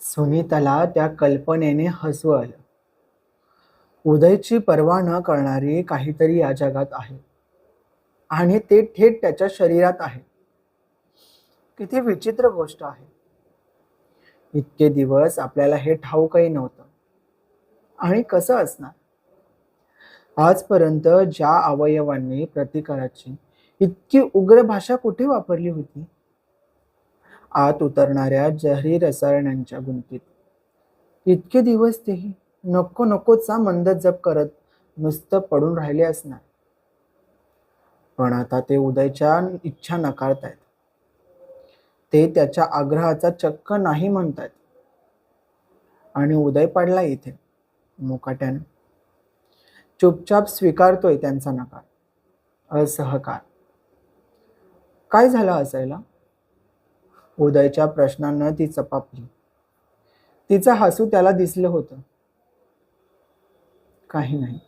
सुनीताला त्या कल्पनेने हसू आलं उदयची पर्वा न करणारी काहीतरी या जगात आहे. आणि ते थेट त्याच्या शरीरात आहे. किती विचित्र गोष्ट आहे. इतके दिवस आपल्याला हे ठाऊकही नव्हतं. आणि कसं असणार? आजपर्यंत ज्या अवयवांनी प्रतिकाराची इतकी उग्र भाषा कुठे वापरली होती? आत उतरणाऱ्या जहरी रसायनांच्या गुंतीत. इतके दिवस तेही नको नकोचा मंद जप करत नुसतं पडून राहिले असणार. पण आता ते उदयच्या इच्छा नकारतायत. ते त्याच्या आग्रहाचा चक्क नाही म्हणतायत. आणि उदय पडला इथे. मुकाट्यानं. चुपचाप स्वीकारतोय त्यांचा नकार. असहकार. काय झालं असायला? उदयच्या प्रश्नांना ती चपापली. तिचं हसू त्याला दिसलं होतं. काही नाही.